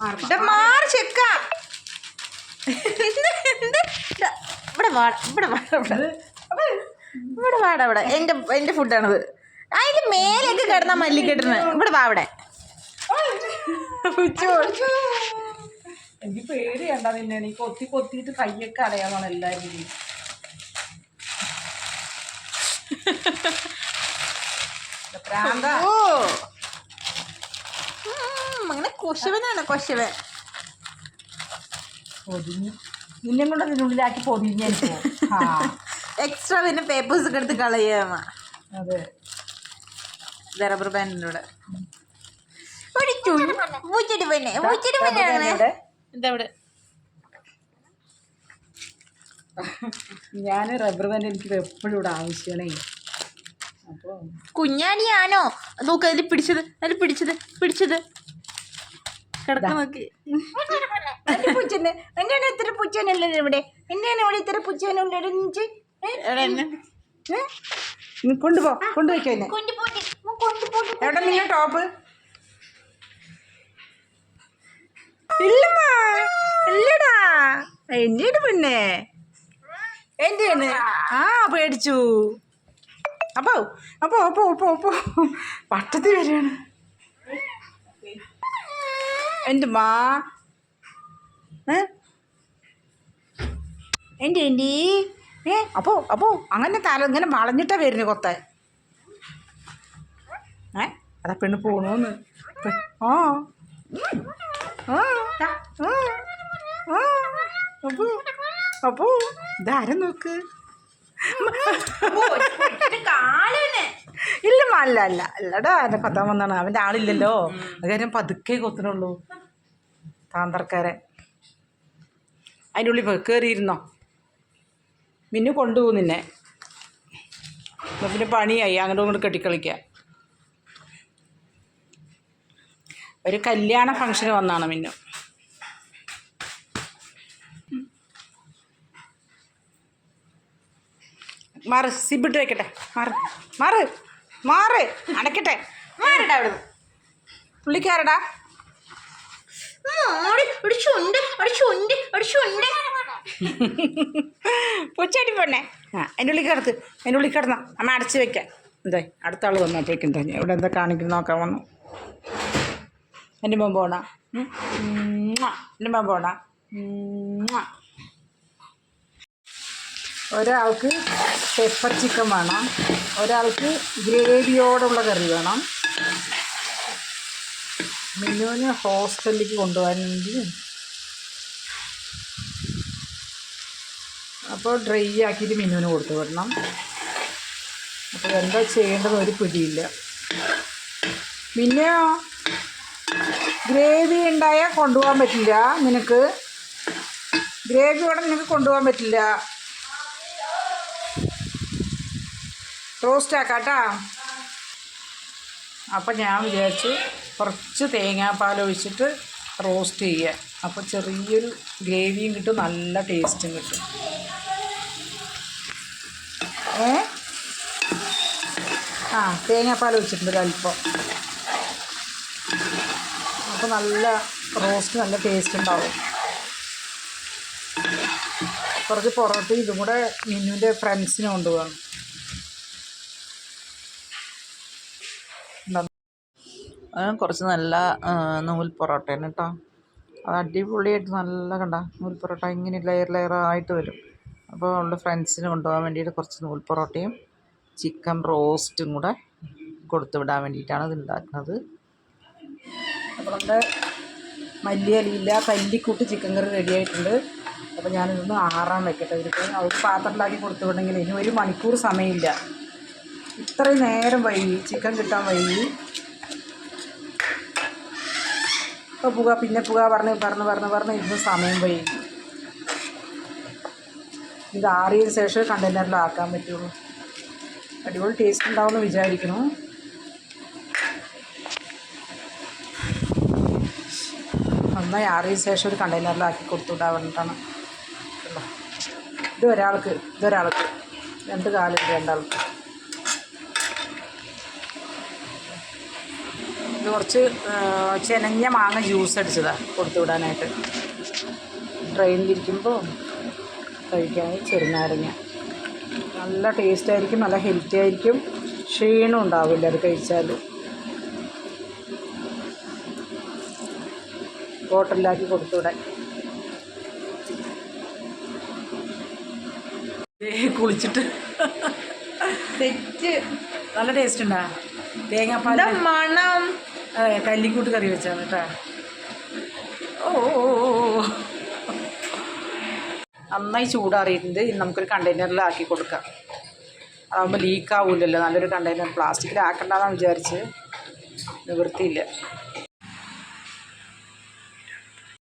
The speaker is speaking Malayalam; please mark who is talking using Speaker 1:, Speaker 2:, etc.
Speaker 1: മാറി. ചെക്ക. ഇവിടെ വാട ഇവിടെ വാട ഇവിടെ. ഇവിടെ വാട ഇവിടെ. എന്റെ എന്റെ ഫുഡാണത്. അതിന്റെ മേലേക്ക് കിടന്ന മല്ലിക്കെട്ടിന് ഇവിടെ വാ അവിടെ
Speaker 2: എനിക്ക് പേടി കണ്ട നിന്നെ. നീ കൊത്തി കൊത്തിയിട്ട് കയ്യൊക്കെ അടയാന്നാണ് എല്ലാവരും പ്രാന്ത
Speaker 1: ഓ. അങ്ങനെ കൊശവനാണ് കൊശവൻ.
Speaker 2: പൊതിഞ്ഞു. നിന്നെ കൊണ്ട് അതിനുള്ളിലാക്കി പൊതിഞ്ഞ ആ
Speaker 1: എക്സ്ട്രാ പിന്നെ പേപ്പേഴ്സ് ഒക്കെ എടുത്ത് കളയാമ
Speaker 2: അതെ.
Speaker 1: റബ്ബർ ബാൻഡിനോട് ഒരു പൂച്ചടി പൂച്ചടി ഇതവിടെ
Speaker 2: ഞാൻ റബ്ബർ ബാൻഡ് എനിക്ക് എപ്പോഴും ഇവിടെ ആവശ്യമാണേ. അപ്പോൾ
Speaker 1: കുഞ്ഞാണിയാണോ നോക്ക് അതിൽ പിടിച്ചത് അതിൽ പിടിച്ചത് പിടിച്ചത്. കിടക്ക നോക്കി.
Speaker 2: പൂച്ചനെ എന്താണ് ഇത്ര പൂച്ചനല്ലേ ഇവിടെ എന്താണ് ഇവിടെ ഇത്ര
Speaker 1: എന്നെ?
Speaker 2: കൊണ്ടുപോ കൊണ്ടുവയ്ക്കോ എന്നെ. എവിടെ നിങ്ങൾ ടോപ്പ്? ഇല്ലമ്മാ ഇല്ലടാ. എന്റെ പിന്നെ. എന്റെ ആ പേടിച്ചു. അപ്പോ അപ്പോ അപ്പോ അപ്പോ അപ്പോ പട്ടത്തി വരികയാണ്. എന്റെ മാ? എന്റെ എന്റെ ഏ അപ്പോ അപ്പോ അങ്ങനെ തല ഇങ്ങനെ വളഞ്ഞിട്ടാ വരുന്നു കൊത്ത. ഏ അതാ പെണ്ണ് പോണോന്ന്. ഓ അപ്പൂ അപ്പൂ ഇതാരും നോക്ക്? ഇല്ല അല്ല അല്ല. അല്ലടാ എന്റെ കൊത്താൻ വന്നാണ്. അവന്റെ ആളില്ലല്ലോ. അത് കാര്യം പതുക്കെ കൊത്തണുള്ളൂ. താന്തർക്കാരൻ അതിന്റെ ഉള്ളിൽ പോയി കയറിയിരുന്നോ മിന്നു കൊണ്ടുപോകും നിന്നെ പിന്നെ പണിയായി. അങ്ങോട്ടും ഇങ്ങോട്ട് കെട്ടിക്കളിക്കുക ഒരു കല്യാണ ഫംഗ്ഷന് വന്നാണ് മിന്നു. മാറ് സിബിട്ട് വെക്കട്ടെ. മാറ് മാറ് മാറ്. അടക്കട്ടെ
Speaker 1: മാറിടാ അവിടുന്ന്.
Speaker 2: പുള്ളിക്കാരടാ?
Speaker 1: മോടി
Speaker 2: പോണേ ആ അതിന്റെ ഉള്ളിൽ കിടക്ക്. അതിന്റെ ഉള്ളിൽ കിടന്ന. അമ്മ അടച്ച് വെക്കാം. എന്തേ അടുത്ത ആൾ വന്നപ്പോഴേക്കും തന്നെ ഇവിടെ എന്താ കാണിക്കുന്നു നോക്കാൻ വന്നു. എന്റെ മുമ്പ് പോണ. എന്റെ മുമ്പ് പോണ. ഒരാൾക്ക് പെപ്പർ ചിക്കൻ വേണം. ഒരാൾക്ക് ഗ്രേവിയോടുള്ള കറി വേണം. മിന്നുവിന് ഹോസ്റ്റലിലേക്ക് കൊണ്ടുപോകാനെങ്കിൽ അപ്പോൾ ഡ്രൈ ആക്കിയിട്ട് മിന്നുവിന് കൊടുത്തു വിടണം. അപ്പോൾ എന്താ ചെയ്യേണ്ടത് ഒരു പിടിയില്ല. പിന്നെയോ ഗ്രേവി ഉണ്ടായാൽ കൊണ്ടുപോകാൻ പറ്റില്ല നിനക്ക്. ഗ്രേവിയോടെ നിനക്ക് കൊണ്ടുപോകാൻ പറ്റില്ല. റോസ്റ്റ് ആക്കാട്ടാ. അപ്പം ഞാൻ വിചാരിച്ചു കുറച്ച് തേങ്ങാപ്പാൽ ഒഴിച്ചിട്ട് റോസ്റ്റ് ചെയ്യുക. അപ്പോൾ ചെറിയൊരു ഗ്രേവിയും കിട്ടും നല്ല ടേസ്റ്റും കിട്ടും. ഏ? ആ തേങ്ങാപ്പാൽ ഒഴിച്ചിട്ടുണ്ട് ഒരല്പം അപ്പോൾ നല്ല റോസ്റ്റ് നല്ല ടേസ്റ്റ് ഉണ്ടാവും. കുറച്ച് പൊറോട്ടയും ഇതും കൂടെ മിന്നുവിന്റെ ഫ്രണ്ട്സിന് കൊണ്ടുപോകണം
Speaker 1: അത് കുറച്ച് നല്ല നൂൽ പൊറോട്ടയാണ് കേട്ടോ അത് അടിപൊളിയായിട്ട് നല്ല കണ്ട നൂൽ പൊറോട്ട ഇങ്ങനെ ലെയർ ലെയർ ആയിട്ട് വരും. അപ്പോൾ അവളുടെ ഫ്രണ്ട്സിന് കൊണ്ടുപോകാൻ വേണ്ടിയിട്ട് കുറച്ച് നൂൽ പൊറോട്ടയും ചിക്കൻ റോസ്റ്റും കൂടെ കൊടുത്തു വിടാൻ വേണ്ടിയിട്ടാണ് ഇത് ഉണ്ടാക്കുന്നത്
Speaker 2: നമ്മുടെ മല്ലിയലിയില്ല കല്ലിക്കൂട്ട് ചിക്കൻ കറി റെഡി ആയിട്ടുണ്ട്. അപ്പോൾ ഞാനിതൊന്ന് ആറാൻ വെക്കട്ടെ. ഇവർക്ക് അവർക്ക് പാത്രത്തിലാക്കി കൊടുത്തു വിടണമെങ്കിൽ ഇനി ഒരു മണിക്കൂർ സമയമില്ല. ഇത്രയും നേരം വൈകി ചിക്കൻ കിട്ടാൻ വൈകി. ഇപ്പോൾ പുക പിന്നെ പുക പറഞ്ഞ് പറഞ്ഞ് പറഞ്ഞ് പറഞ്ഞ് ഇരുന്ന് സമയം പോയി. ഇത് ആറിയതിന് ശേഷം കണ്ടെയ്നറിലാക്കാൻ പറ്റുള്ളൂ. അടിപൊളി ടേസ്റ്റ് ഉണ്ടാവുമെന്ന് വിചാരിക്കുന്നു. നന്നായി ആറിയ ശേഷം ഒരു കണ്ടെയ്നറിലാക്കി കൊടുത്തുവിടാൻ വേണ്ടിയിട്ടാണ്? ഇത് ഒരാൾക്ക് ഇതൊരാൾക്ക് രണ്ട് കാലുണ്ട് രണ്ടാൾക്ക് ഇത് കുറച്ച് ചെനഞ്ഞ മാങ്ങ ജ്യൂസ് അടിച്ചതാണ് കൊടുത്തു വിടാനായിട്ട് ട്രെയിനിലിരിക്കുമ്പോൾ കഴിക്കാനായി ചെറുനാരങ്ങ. നല്ല ടേസ്റ്റ് ആയിരിക്കും നല്ല ഹെൽത്തി ആയിരിക്കും. ക്ഷീണം ഉണ്ടാവില്ല അത് കഴിച്ചാൽ ഹോട്ടലിലാക്കി കൊടുത്തുവിടാൻ. കുളിച്ചിട്ട്.
Speaker 1: തെറ്റ്.
Speaker 2: നല്ല ടേസ്റ്റ് ഉണ്ടാ? തേങ്ങാപ്പാൽ
Speaker 1: മണം?
Speaker 2: അതെ കല്ലിക്കൂട്ട് കറി വെച്ചാണ് കേട്ടോ ഓ. നന്നായി ചൂടാറിയിട്ടുണ്ട്. ഇനി നമുക്കൊരു കണ്ടെയ്നറിൽ ആക്കി കൊടുക്കാം അതാകുമ്പോൾ ലീക്കാവില്ലല്ലോ നല്ലൊരു കണ്ടെയ്നർ പ്ലാസ്റ്റിക്കിൽ പ്ലാസ്റ്റിക്കിലാക്കണ്ടെന്നാണ് വിചാരിച്ച് നിവൃത്തിയില്ല.